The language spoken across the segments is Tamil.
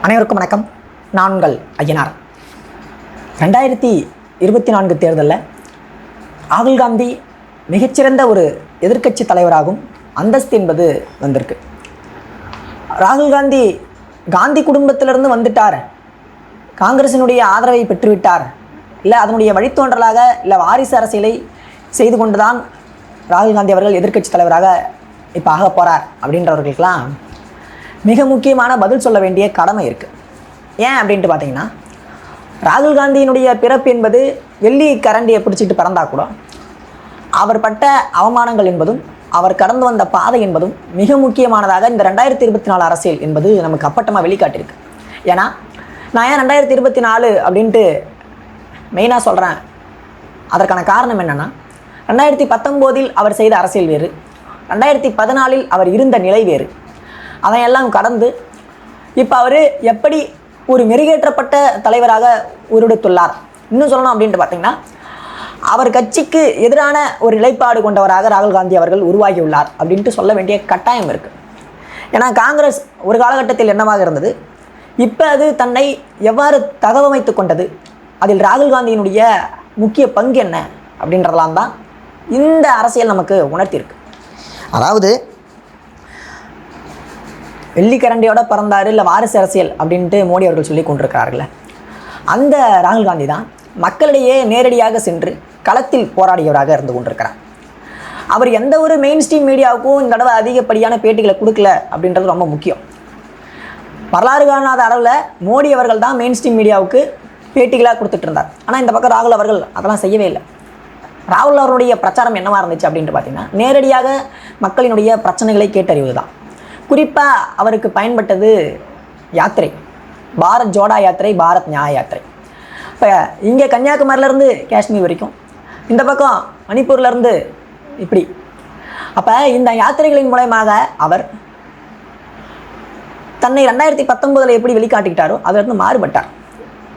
அனைவருக்கும் வணக்கம். நான்கள் ஐயனார். ரெண்டாயிரத்தி இருபத்தி நான்கு தேர்தலில் ராகுல் காந்தி மிகச்சிறந்த ஒரு எதிர்க்கட்சி தலைவராகும் அந்தஸ்து என்பது வந்திருக்கு. ராகுல் காந்தி காந்தி குடும்பத்திலிருந்து வந்துட்டார். காங்கிரசினுடைய ஆதரவை பெற்றுவிட்டார். இல்லை அதனுடைய வழித்தோன்றலாக இல்லை வாரிசு அரசியலை செய்து கொண்டுதான் ராகுல் காந்தி அவர்கள் எதிர்க்கட்சி தலைவராக இப்போ ஆக போகிறார் அப்படின்றவர்களுக்கெல்லாம் மிக முக்கியமான பதில் சொல்ல வேண்டிய கடமை இருக்குது ஏன் அப்படின்ட்டு பார்த்தீங்கன்னா ராகுல் காந்தியினுடைய பிறப்பு என்பது வெள்ளி கரண்டியை பிடிச்சிட்டு பிறந்தா கூட அவர் பட்ட அவமானங்கள் என்பதும் அவர் கடந்து வந்த பாதை என்பதும் மிக முக்கியமானதாக இந்த ரெண்டாயிரத்தி இருபத்தி நாலு அரசியல் என்பது நமக்கு அப்பட்டமாக வெளிக்காட்டியிருக்கு. ஏன்னா நான் ஏன் ரெண்டாயிரத்தி இருபத்தி நாலு அப்படின்ட்டு மெயினாக சொல்கிறேன் அதற்கான காரணம் என்னென்னா ரெண்டாயிரத்தி பத்தொம்போதில் அவர் செய்த அரசியல் வேறு ரெண்டாயிரத்தி பதினாலில் அவர் இருந்த நிலை வேறு. அதையெல்லாம் கடந்து இப்போ அவர் எப்படி ஒரு மெருகேற்றப்பட்ட தலைவராக உருவெடுத்துள்ளார்? இன்னும் சொல்லணும் அப்படின்ட்டு பார்த்தீங்கன்னா அவர் கட்சிக்கு எதிரான ஒரு நிலைப்பாடு கொண்டவராக ராகுல் காந்தி அவர்கள் உருவாகியுள்ளார் அப்படின்ட்டு சொல்ல வேண்டிய கட்டாயம் இருக்குது ஏன்னா காங்கிரஸ் ஒரு காலகட்டத்தில் என்னவாக இருந்தது? இப்போ அது தன்னை எவ்வாறு தகவமைத்து கொண்டது? அதில் ராகுல் காந்தியினுடைய முக்கிய பங்கு என்ன அப்படின்றதெல்லாம் தான் இந்த அரசியல் நமக்கு உணர்த்தியிருக்கு. அதாவது வெள்ளிக்கரண்டியோட பிறந்தாரு இல்லை வாரிசு அரசியல் அப்படின்ட்டு மோடி அவர்கள் சொல்லி கொண்டிருக்கிறார்கள்ல. அந்த ராகுல் காந்தி தான் மக்களிடையே நேரடியாக சென்று களத்தில் போராடியவராக இருந்து கொண்டிருக்கிறார். அவர் எந்த ஒரு மெயின் ஸ்ட்ரீம் மீடியாவுக்கும் இந்த தடவை அதிகப்படியான பேட்டிகளை கொடுக்கல அப்படின்றது ரொம்ப முக்கியம். வரலாறு காணாத அளவில் மோடி அவர்கள் தான் மெயின் ஸ்ட்ரீம் மீடியாவுக்கு பேட்டிகளாக கொடுத்துட்டு இருந்தார். ஆனால் இந்த பக்கம் ராகுல் அவர்கள் அதெல்லாம் செய்யவே இல்லை. ராகுல் அவருடைய பிரச்சாரம் என்னவாக இருந்துச்சு அப்படின்ட்டு பார்த்தீங்கன்னா நேரடியாக மக்களினுடைய பிரச்சனைகளை கேட்டறிவது தான் குறிப்பாக அவருக்கு பயன்பட்டது யாத்திரை. பாரத் ஜோடா யாத்திரை பாரத் நியாய யாத்திரை. இப்போ இங்கே கன்னியாகுமரியிலேருந்து காஷ்மீர் வரைக்கும் இந்த பக்கம் மணிப்பூர்லேருந்து இப்படி. அப்போ இந்த யாத்திரைகளின் மூலயமாக அவர் தன்னை ரெண்டாயிரத்தி பத்தொம்போதில் எப்படி வெளிக்காட்டிக்கிட்டாரோ அதிலிருந்து மாறுபட்டார்.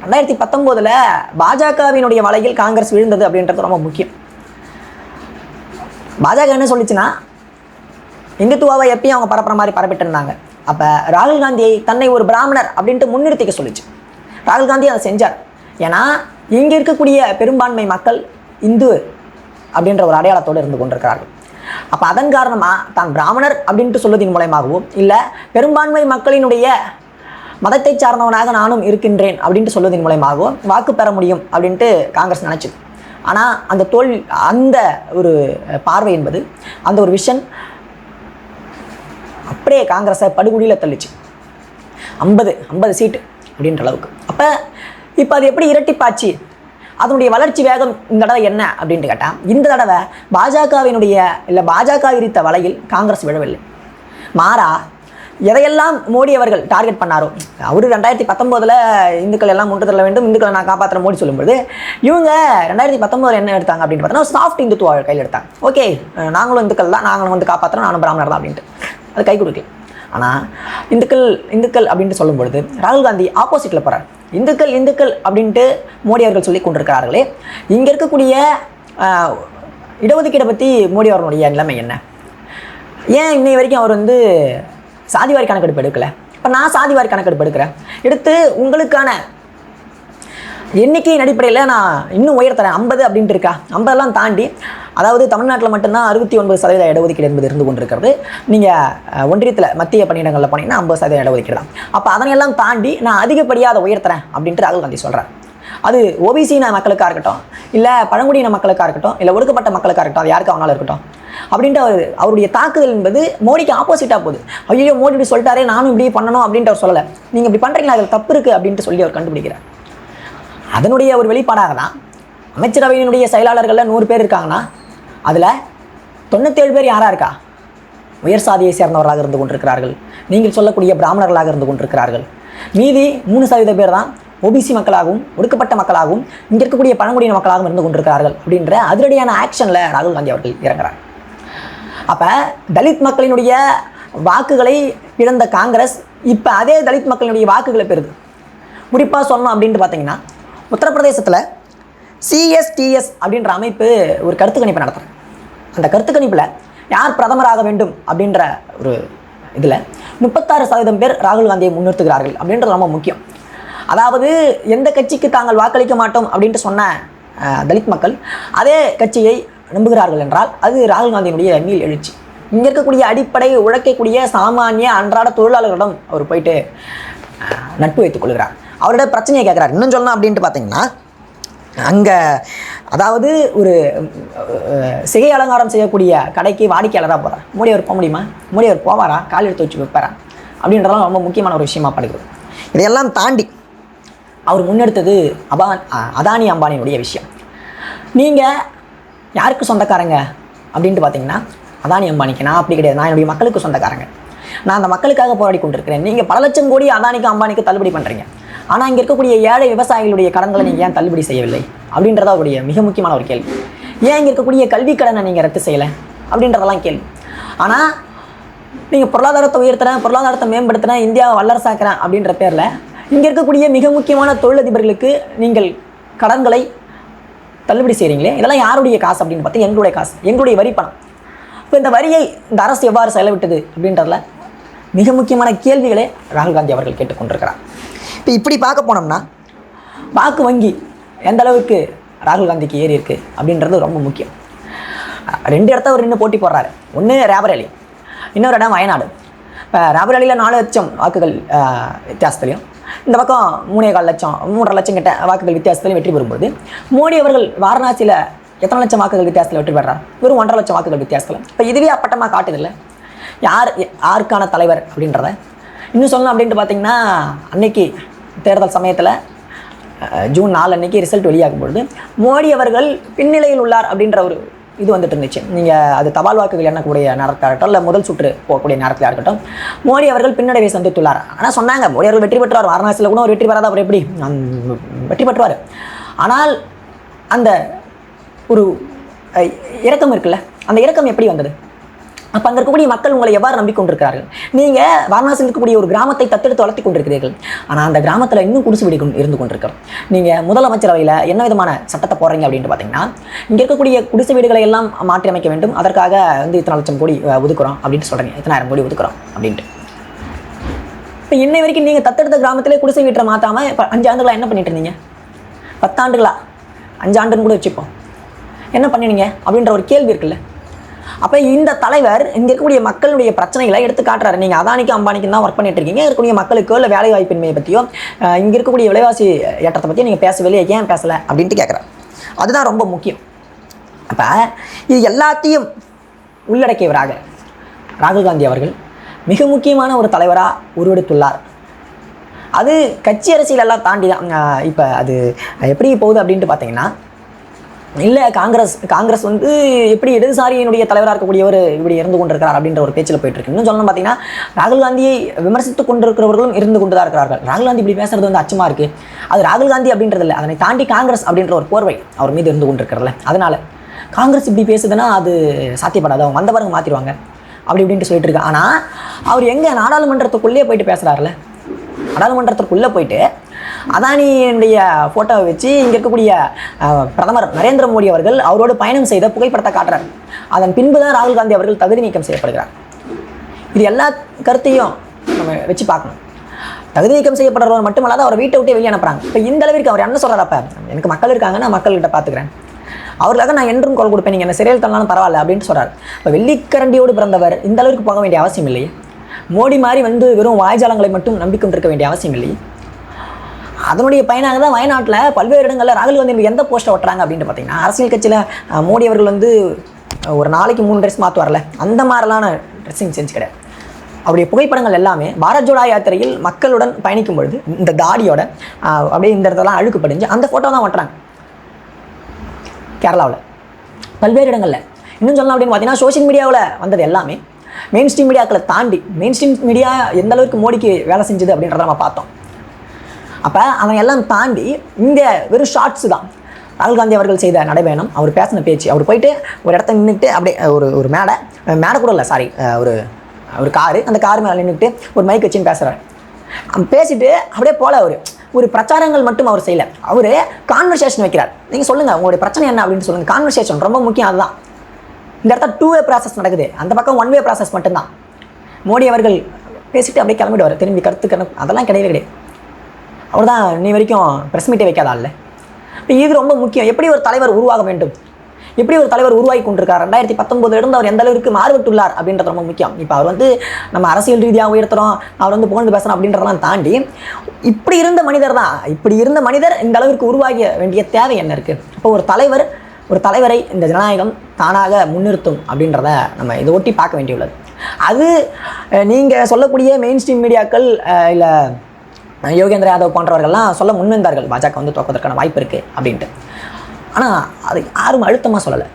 ரெண்டாயிரத்தி பத்தொம்போதில் பாஜகவினுடைய வலையில் காங்கிரஸ் விழுந்தது அப்படின்றது ரொம்ப முக்கியம். பாஜக என்ன சொல்லிச்சுன்னா இந்துத்துவாவை எப்பயும் அவங்க பரப்புற மாதிரி பரப்பிட்டு இருந்தாங்க. அப்போ ராகுல் காந்தியை தன்னை ஒரு பிராமணர் அப்படின்ட்டு முன்னிறுத்திக்க சொல்லிச்சு. ராகுல் காந்தி அதை செஞ்சார். ஏன்னா இங்கே இருக்கக்கூடிய பெரும்பான்மை மக்கள் இந்து அப்படின்ற ஒரு அடையாளத்தோடு இருந்து கொண்டிருக்கிறார்கள். அப்போ அதன் காரணமாக தான் பிராமணர் அப்படின்ட்டு சொல்வதன் மூலயமாகவோ இல்லை பெரும்பான்மை மக்களினுடைய மதத்தை சார்ந்தவனாக நானும் இருக்கின்றேன் அப்படின்ட்டு சொல்வதன் மூலயமாகவோ வாக்கு பெற முடியும் அப்படின்ட்டு காங்கிரஸ் நினச்சிது. ஆனால் அந்த தோல் அந்த ஒரு பார்வை என்பது அந்த ஒரு விஷன் அப்படியே காங்கிரஸை படுகுடியில் தள்ளிச்சு. ஐம்பது ஐம்பது சீட்டு அப்படின்ற அளவுக்கு. அப்போ இப்போ அது எப்படி இரட்டிப்பாச்சு? அதனுடைய வளர்ச்சி வேகம் இந்த தடவை என்ன அப்படின்ட்டு கேட்டால் இந்த தடவை பாஜகவினுடைய இல்லை பாஜக விரித்த வலையில் காங்கிரஸ் விழவில்லை. மாறா எதையெல்லாம் மோடி அவர்கள் டார்கெட் பண்ணாரோ? அவர் ரெண்டாயிரத்தி பத்தொம்போதில் இந்துக்கள் எல்லாம் முன்று தள்ள வேண்டும் இந்துக்களை நான் காப்பாற்றுறேன் மோடி சொல்லும்போது இவங்க ரெண்டாயிரத்தி பத்தொம்போதில் என்ன எடுத்தாங்க அப்படின்னு பார்த்தோன்னா சாஃப்ட் இந்துத்துவ கையில் எடுத்தாங்க. ஓகே நாங்களும் இந்துக்கள் தான் நாங்களும் வந்து காப்பாற்றுறோம் நானும் பிராமணர் தான் அப்படின்ட்டு. அது கை கொடுக்கல. ஆனால் இந்துக்கள் இந்துக்கள் அப்படின்ட்டு சொல்லும் பொழுது ராகுல் காந்தி ஆப்போசிட்டில் போகிறார் இந்துக்கள் இந்துக்கள் அப்படின்ட்டு மோடி அவர்கள் சொல்லி கொண்டிருக்கிறார்களே இங்கே இருக்கக்கூடிய இடஒதுக்கீடை பற்றி மோடி அவர்களுடைய நிலைமை என்ன? ஏன் இன்னை வரைக்கும் அவர் வந்து சாதிவாரி கணக்கெடுப்பு எடுக்கல. இப்போ நான் சாதிவாரி கணக்கெடுப்பு எடுக்கிறேன். எடுத்து உங்களுக்கான எண்ணிக்கையின் அடிப்படையில் நான் இன்னும் உயர்த்தறேன் ஐம்பது அப்படின்ட்டு இருக்கா? ஐம்பதெல்லாம் தாண்டி அதாவது தமிழ்நாட்டில் மட்டும்தான் அறுபத்தி ஒன்பது சதவீத இடஒதுக்கீடு என்பது இருந்து கொண்டிருக்கிறது. நீங்கள் ஒன்றியத்தில் மத்திய பணியிடங்களில் போனீங்கன்னா ஐம்பது சதவீத இடஒதுக்கீடு தான் அப்போ அதனையெல்லாம் தாண்டி நான் அதிகப்படியாக அதை உயர்த்துறேன் அப்படின்ட்டு ராகுல் காந்தி சொல்கிறேன் அது ஓபிசின மக்களுக்காக இருக்கட்டும் இல்லை பழங்குடியின மக்களுக்காக இருக்கட்டும் இல்லை ஒடுக்கப்பட்ட மக்களுக்காக இருக்கட்டும் அது யாருக்கு இருக்கட்டும்? அப்படின்ட்டு அவர் அவருடைய தாக்குதல் என்பது மோடிக்கு ஆப்போசிட்டாக போகுது. ஐயோ மோடி இப்படி சொல்லிட்டாரே நானும் இப்படி பண்ணணும் அப்படின்ட்டு அவர் சொல்லலை. நீங்கள் இப்படி பண்ணுறீங்களா அதில் தப்பு இருக்குது அப்படின்ட்டு சொல்லி அவர் கண்டுபிடிக்கிறார். அதனுடைய ஒரு வெளிப்பாடாக தான் அமைச்சரவையினுடைய செயலாளர்களில் நூறு பேர் இருக்காங்கன்னா அதில் தொண்ணூத்தேழு பேர் யாராக இருக்கா? உயர் சாதியை சேர்ந்தவர்களாக இருந்து கொண்டிருக்கிறார்கள். நீங்கள் சொல்லக்கூடிய பிராமணர்களாக இருந்து கொண்டிருக்கிறார்கள். மீதி மூணு சதவீத பேர் தான் ஓபிசி மக்களாகவும் ஒடுக்கப்பட்ட மக்களாகவும் இங்கே இருக்கக்கூடிய பழங்குடியின மக்களாகவும் இருந்து கொண்டிருக்கிறார்கள் அப்படின்ற அதிரடியான ஆக்ஷனில் ராகுல் காந்தி அவர்கள் இறங்குறாங்க அப்போ தலித் மக்களினுடைய வாக்குகளை இழந்த காங்கிரஸ் இப்போ அதே தலித் மக்களினுடைய வாக்குகளை பெறுது. குறிப்பாக சொல்லணும் அப்படின்ட்டு பார்த்தீங்கன்னா உத்தரப்பிரதேசத்தில் சிஎஸ்டிஎஸ் அப்படின்ற அமைப்பு ஒரு கருத்து கணிப்பை நடத்துகிறேன் அந்த கருத்து கணிப்பில் யார் பிரதமராக வேண்டும் அப்படின்ற ஒரு இதில் முப்பத்தாறு சதவீதம் பேர் ராகுல் காந்தியை முன்னிறுத்துகிறார்கள் அப்படின்றது ரொம்ப முக்கியம். அதாவது எந்த கட்சிக்கு தாங்கள் வாக்களிக்க மாட்டோம் அப்படின்ட்டு சொன்ன தலித் மக்கள் அதே கட்சியை நம்புகிறார்கள் என்றால் அது ராகுல் காந்தியினுடைய மீள் எழுச்சி. இங்கே இருக்கக்கூடிய அடிப்படை உழைக்கக்கூடிய சாமானிய அன்றாட தொழிலாளர்களிடம் அவர் போயிட்டு நட்பு வைத்துக் கொள்கிறார். அவரோட பிரச்சனையை கேட்குறாரு. இன்னும் சொல்லணும் அப்படின்ட்டு பார்த்தீங்கன்னா அங்கே அதாவது ஒரு சிகை அலங்காரம் செய்யக்கூடிய கடைக்கு வாடிக்கையாளராக போகிறார் மோடி அவர் போக முடியுமா? மோடி அவர் போவாரா? கால் எடுத்து வச்சு வைப்பாரா? அப்படின்றதெல்லாம் ரொம்ப முக்கியமான ஒரு விஷயமா படுகிறது. இதையெல்லாம் தாண்டி அவர் முன்னெடுத்தது அபான் அதானி அம்பானியுடைய விஷயம். நீங்கள் யாருக்கு சொந்தக்காரங்க? அப்படின்ட்டு பார்த்தீங்கன்னா அதானி அம்பானிக்கு. நான் அப்படி கிடையாது. நான் என்னுடைய மக்களுக்கு சொந்தக்காரங்க. நான் அந்த மக்களுக்காக போராடி கொண்டிருக்கிறேன். நீங்கள் பல லட்சம் கோடி அதானிக்கு அம்பானிக்கு தள்ளுபடி பண்ணுறீங்க ஆனால் இங்கே இருக்கக்கூடிய ஏழை விவசாயிகளுடைய கடன்களை நீங்கள் ஏன் தள்ளுபடி செய்யவில்லை? அப்படின்றத அவருடைய மிக முக்கியமான ஒரு கேள்வி. ஏன் இங்கே இருக்கக்கூடிய கல்வி கடனை நீங்கள் ரத்து செய்யலை? அப்படின்றதெல்லாம் கேள்வி. ஆனால் நீங்கள் பொருளாதாரத்தை உயர்த்துறேன் பொருளாதாரத்தை மேம்படுத்துறேன் இந்தியாவை வல்லரசாக்கிறேன் அப்படின்ற பேரில் இங்கே இருக்கக்கூடிய மிக முக்கியமான தொழிலதிபர்களுக்கு நீங்கள் கடன்களை தள்ளுபடி செய்கிறீங்களே இதெல்லாம் யாருடைய காசு அப்படின்னு பார்த்தா எங்களுடைய காசு எங்களுடைய வரி பணம். இப்போ இந்த வரியை இந்த அரசு எவ்வாறு செலவிட்டது அப்படின்றதுல மிக முக்கியமான கேள்விகளை ராகுல் காந்தி அவர்கள் கேட்டுக்கொண்டிருக்கிறார். இப்போ இப்படி பார்க்க போனோம்னா வாக்கு வங்கி எந்த அளவுக்கு ராகுல் காந்திக்கு ஏறி இருக்கு அப்படின்றது ரொம்ப முக்கியம். ரெண்டு இடத்த அவர் நின்று போட்டி போடுறாரு. ஒன்று ரேபரேலி இன்னொரு இடம் வயநாடு. இப்போ ரேபரேலியில் நாலு லட்சம் வாக்குகள் வித்தியாசத்துலையும் இந்த பக்கம் மூணே கால் லட்சம் மூன்றரை லட்சம் கிட்ட வாக்குகள் வித்தியாசத்திலையும் வெற்றி பெறும்போது மோடி அவர்கள் வாரணாசியில் எத்தனை லட்சம் வாக்குகள் வித்தியாசத்தில் வெற்றி பெறார்? வெறும் ஒன்றரை லட்சம் வாக்குகள் வித்தியாசத்தில். இப்போ இதுவே அப்பட்டமாக காட்டுதில்ல? யார் யாருக்கான தலைவர் அப்படின்றத? இன்னும் சொல்லணும் அப்படின்ட்டு பார்த்தீங்கன்னா அன்னைக்கு தேர்தல் சமயத்தில் ஜூன் நாலு அன்னைக்கு ரிசல்ட் வெளியாகும் பொழுது மோடி அவர்கள் பின்னிலையில் உள்ளார் அப்படின்ற ஒரு இது வந்துட்டு இருந்துச்சு. நீங்கள் அது தபால் வாக்குகள் எண்ணக்கூடிய நேரத்தில் இருக்கட்டும் இல்லை முதல் சுற்று போகக்கூடிய நேரத்தில் இருக்கட்டும் மோடி அவர்கள் பின்னடைவை சந்தித்துள்ளார். ஆனால் சொன்னாங்க மோடி அவர்கள் வெற்றி பெற்றுவார் வாரணாசியில் கூட ஒரு வெற்றி பெறாத அவர் எப்படி? வெற்றி பெற்றுவார். ஆனால் அந்த ஒரு இறக்கம் இருக்குல்ல அந்த இறக்கம் எப்படி வந்தது? அப்போ அங்கே இருக்கக்கூடிய மக்கள் உங்களை எவ்வாறு நம்பிக்கொண்டிருக்கிறார்கள்? நீங்கள் வாரணாசியில் இருக்கக்கூடிய ஒரு கிராமத்தை தத்தெடுத்து வளர்த்தி கொண்டிருக்கிறீர்கள். ஆனால் அந்த கிராமத்தில் இன்னும் குடிசை வீடு கொண்டு- இருந்து கொண்டிருக்கிறோம். நீங்கள் முதலமைச்சரவையில் என்ன விதமான சட்டத்தை போடுறீங்க அப்படின்ட்டு பார்த்தீங்கன்னா இங்கே இருக்கக்கூடிய குடிசை வீடுகளை எல்லாம் மாற்றி அமைக்க வேண்டும். அதற்காக வந்து இத்தனை லட்சம் கோடி ஒதுக்குறோம் அப்படின்ட்டு சொல்கிறீங்க இத்தனாயிரம் கோடி ஒதுக்குறோம் அப்படின்ட்டு. இப்போ இன்னை வரைக்கும் நீங்கள் தத்தெடுத்த கிராமத்திலே குடிசை வீட்டை மாற்றாமல் இப்போ அஞ்சு ஆண்டுகளாக என்ன பண்ணிட்டு இருந்தீங்க? பத்தாண்டுகளா? அஞ்சு ஆண்டுன்னு கூட வச்சுப்போம். என்ன பண்ணினீங்க? அப்படின்ற ஒரு கேள்வி இருக்குல்ல. அப்போ இந்த தலைவர் இங்கே இருக்கக்கூடிய மக்களுடைய பிரச்சனைகளை எடுத்து காட்டுறாரு. நீங்கள் அதானிக்கு அம்பானிக்கு தான் ஒர்க் பண்ணிட்டு இருக்கீங்க. இருக்கக்கூடிய மக்களுக்கோ இல்லை வேலை வாய்ப்பின்மையை பற்றியோ இங்கே இருக்கக்கூடிய விலைவாசி ஏற்றத்தை பற்றி நீங்கள் பேசவில்லையே ஏன் பேசலை அப்படின்ட்டு கேட்குறாரு அதுதான் ரொம்ப முக்கியம். அப்போ இது எல்லாத்தையும் உள்ளடக்கியவராக ராகுல் காந்தி அவர்கள் மிக முக்கியமான ஒரு தலைவராக உருவெடுத்துள்ளார். அது கட்சி அரசியலெல்லாம் தாண்டி தான். இப்போ அது எப்படி போகுது அப்படின்ட்டு பார்த்தீங்கன்னா இல்லை காங்கிரஸ் காங்கிரஸ் வந்து எப்படி இடதுசாரியினுடைய தலைவராக இருக்கக்கூடியவர் இப்படி இருந்து கொண்டிருக்கிறார் அப்படின்ற ஒரு பேச்சில் போயிட்டு இருக்கு. இன்னும் சொல்லணும் பார்த்தீங்கன்னா ராகுல் காந்தியை விமர்சித்துக் கொண்டிருக்கிறவர்களும் இருந்து கொண்டு தான் இருக்கிறார்கள். ராகுல் காந்தி இப்படி பேசுறது வந்து அச்சமாக இருக்குது அது ராகுல் காந்தி அப்படின்றது இல்லை. அதனை தாண்டி காங்கிரஸ் அப்படின்ற ஒரு போர்வை அவர் மீது இருந்து கொண்டிருக்கிறல அதனால காங்கிரஸ் இப்படி பேசுதுன்னா அது சாத்தியப்படாது. அவங்க வந்தவரங்க மாற்றிடுவாங்க அப்படி இப்படின்ட்டு சொல்லிட்டு இருக்கு. ஆனால் அவர் எங்கே நாடாளுமன்றத்துக்குள்ளேயே போயிட்டு பேசுகிறாருல நாடாளுமன்றத்திற்குள்ளே போயிட்டு அதானியுடைய ஃபோட்டோவை வச்சு இங்கே இருக்கக்கூடிய பிரதமர் நரேந்திர மோடி அவர்கள் அவரோடு பயணம் செய்த புகைப்படத்தை காட்டுறார். அதன் பின்பு தான் ராகுல் காந்தி அவர்கள் தகுதி நீக்கம் செய்யப்படுகிறார். இது எல்லா கருத்தையும் நம்ம வச்சு பார்க்கணும். தகுதி நீக்கம் செய்யப்படுறவர் மட்டுமல்லாத அவரை வீட்டை விட்டே வெளியே அனுப்புறாங்க இப்போ இந்த அளவிற்கு அவர் என்ன சொல்கிறார் அப்போ? எனக்கு மக்கள் இருக்காங்க நான் மக்கள்கிட்ட பார்த்துக்கிறேன் அவர்களுக்காக நான் என்றும் குரல் கொடுப்பேன் நீங்கள் என்ன சிறையில் தள்ளனாலும் பரவாயில்ல அப்படின்னு சொல்கிறார் இப்போ வெள்ளிக்கரண்டியோடு பிறந்தவர் இந்த அளவுக்கு போக வேண்டிய அவசியம் இல்லையே? மோடி மாதிரி வந்து வெறும் வாய்ஜாலங்களை மட்டும் நம்பிக்கொண்டிருக்க வேண்டிய அவசியம் இல்லையே? அதனுடைய பயனாக தான் வயநாட்டில் பல்வேறு இடங்களில் ராகுல் காந்தி எந்த போஸ்ட்டை ஒட்டுறாங்க அப்படின்ட்டு பார்த்தீங்கன்னா அரசியல் கட்சியில் மோடி அவர்கள் வந்து ஒரு நாளைக்கு மூணு ட்ரெஸ் மாற்றுவார்ல அந்த மாதிரிலான ட்ரெஸ்ஸிங் செஞ்சு கிடையாது. அவருடைய புகைப்படங்கள் எல்லாமே பாரத் ஜோடா யாத்திரையில் மக்களுடன் பயணிக்கும் பொழுது இந்த தாடியோட அப்படியே இந்த இடத்தெல்லாம் அழுக்கு படிஞ்சு அந்த ஃபோட்டோ தான் ஒட்டுறாங்க. கேரளாவில். பல்வேறு இடங்களில். இன்னும் சொல்லலாம் அப்படின்னு பார்த்தீங்கன்னா சோஷியல் மீடியாவில் வந்தது எல்லாமே மெயின் ஸ்ட்ரீம் மீடியாக்களை தாண்டி மெயின் ஸ்ட்ரீம் மீடியா எந்த அளவுக்கு மோடிக்கு வேலை செஞ்சது அப்படின்றத நம்ம பார்த்தோம். அப்போ அவன் எல்லாம் தாண்டி இங்கே வெறும் ஷார்ட்ஸு தான். ராகுல் காந்தி அவர்கள் செய்த நடைபயணம் அவர் பேசின பேச்சு அவர் போயிட்டு ஒரு இடத்த நின்றுட்டு அப்படியே ஒரு ஒரு மேடை மேடை கூட இல்லை சாரி ஒரு ஒரு காரு அந்த கார் மேலே நின்றுட்டு ஒரு மைக் வச்சுன்னு பேசுகிறார் பேசிட்டு அப்படியே போல அவர். ஒரு பிரச்சாரங்கள் மட்டும் அவர் செய்யலை. அவர் கான்வர்சேஷன் வைக்கிறார். நீங்கள் சொல்லுங்கள் உங்களுடைய பிரச்சனை என்ன அப்படின்னு சொல்லுங்கள் கான்வர்சேஷன் ரொம்ப முக்கியம் அதுதான். இந்த இடத்துல டூ வே ப்ராசஸ் நடக்குது. அந்த பக்கம் ஒன் வே ப்ராசஸ் மட்டும்தான். மோடி அவர்கள் பேசிட்டு அப்படியே கிளம்பிடுவார். திரும்பி கருத்து கணக்கு அதெல்லாம் கிடையவே கிடையாது. அவர் தான் இன்னி வரைக்கும் ப்ரெஸ் மீட்டே வைக்காதால்ல இப்போ இது ரொம்ப முக்கியம். எப்படி ஒரு தலைவர் உருவாக வேண்டும்? எப்படி ஒரு தலைவர் உருவாகி கொண்டிருக்கார்? ரெண்டாயிரத்தி பத்தொன்பதுல இருந்து அவர் எந்த அளவுக்கு மாறுபட்டுள்ளார் அப்படின்றது ரொம்ப முக்கியம். இப்போ அவர் வந்து நம்ம அரசியல் ரீதியாக உயர்த்துறோம் அவர் வந்து புகழ்ந்து பேசுகிறோம் அப்படின்றதெல்லாம் தாண்டி இப்படி இருந்த மனிதர் தான் இப்படி இருந்த மனிதர் இந்த அளவிற்கு உருவாக வேண்டிய தேவை என்ன இருக்குது இப்போ ஒரு தலைவர் ஒரு தலைவரை இந்த ஜனநாயகம் தானாக முன்னிறுத்தும் அப்படின்றத நம்ம இதை ஒட்டி பார்க்க வேண்டியுள்ளது. அது நீங்கள் சொல்லக்கூடிய மெயின் ஸ்ட்ரீம் மீடியாக்கள் இல்லை யோகேந்திர யாதவ் போன்றவர்கள்லாம் சொல்ல முன்வந்தார்கள். பாஜக வந்து தோப்பதற்கான வாய்ப்பு இருக்குது அப்படின்ட்டு. ஆனால் அது யாரும் அழுத்தமாக சொல்லலை.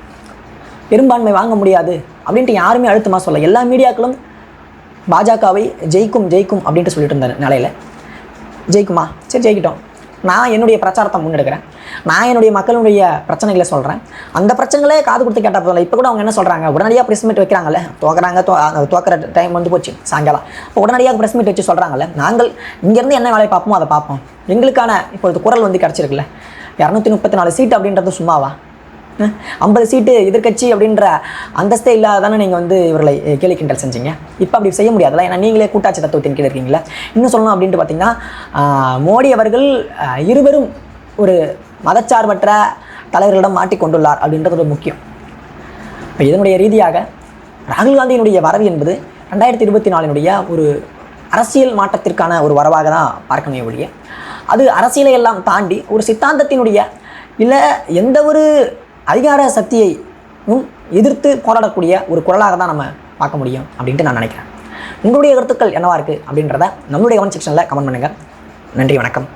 பெரும்பான்மை வாங்க முடியாது அப்படின்ட்டு யாருமே அழுத்தமாக சொல்லலை. எல்லா மீடியாக்களும் பாஜகவை ஜெயிக்கும் ஜெயிக்கும் அப்படின்ட்டு சொல்லிட்டு இருந்த நிலையில். ஜெயிக்குமா? சரி ஜெயிக்கிட்டோம். நான் என்னுடைய பிரச்சாரத்தை முன்னெடுக்கிறேன். நான் என்னுடைய மக்களுடைய பிரச்சனைகளை சொல்கிறேன் அந்த பிரச்சனைகளே காது கொடுத்து கேட்டால் போதில்லை இப்போ கூட அவங்க என்ன சொல்கிறாங்க உடனடியாக ப்ரெஸ் மீட் வைக்கிறாங்கல்ல? தோக்குறாங்க தோ அந்த தோக்கிற டைம் வந்து போச்சு சாயங்காலம். இப்போ உடனடியாக ப்ரெஸ் மீட் வச்சு சொல்கிறாங்கல்ல நாங்கள் இங்கேருந்து என்ன வேலையை பார்ப்போமோ அதை பார்ப்போம். எங்களுக்கான இப்பொழுது குரல் வந்து கிடச்சிருக்குல்ல. இரநூத்தி முப்பத்தி நாலு சீட் அப்படின்றது சும்மாவா? ஐம்பது சீட்டு எதிர்க்கட்சி அப்படின்ற அந்தஸ்தே இல்லாதானே நீங்கள் வந்து இவர்களை அஹ், கேலி கிண்டல் செஞ்சீங்க? இப்போ அப்படி செய்ய முடியாதுல்ல. ஏன்னா நீங்களே கூட்டாட்சி தத்துவத்தின் கீழே இருக்கீங்களா இன்னும் சொல்லணும் அப்படின்ட்டு பார்த்தீங்கன்னா மோடி அவர்கள் இருவரும் ஒரு மதச்சார்பற்ற தலைவர்களிடம் மாட்டிக்கொண்டுள்ளார் அப்படின்றது ஒரு முக்கியம். இப்போ இதனுடைய ரீதியாக ராகுல் காந்தியினுடைய வரவு என்பது ரெண்டாயிரத்தி இருபத்தி நாலினுடைய ஒரு அரசியல் மாற்றத்திற்கான ஒரு வரவாக தான் பார்க்கணும் ஒழிய அது அரசியலை எல்லாம் தாண்டி ஒரு சித்தாந்தத்தினுடைய இல்லை எந்த ஒரு அதிகார சக்தியையும் எதிர்த்து போராடக்கூடிய ஒரு குரலாக தான் நம்ம பார்க்க முடியும் அப்படின்ட்டு நான் நினைக்கிறேன். உங்களுடைய கருத்துக்கள் என்னவா இருக்குது அப்படின்றத நம்மளுடைய கமெண்ட் செக்ஷனில் கமெண்ட் பண்ணுங்கள் நன்றி வணக்கம்.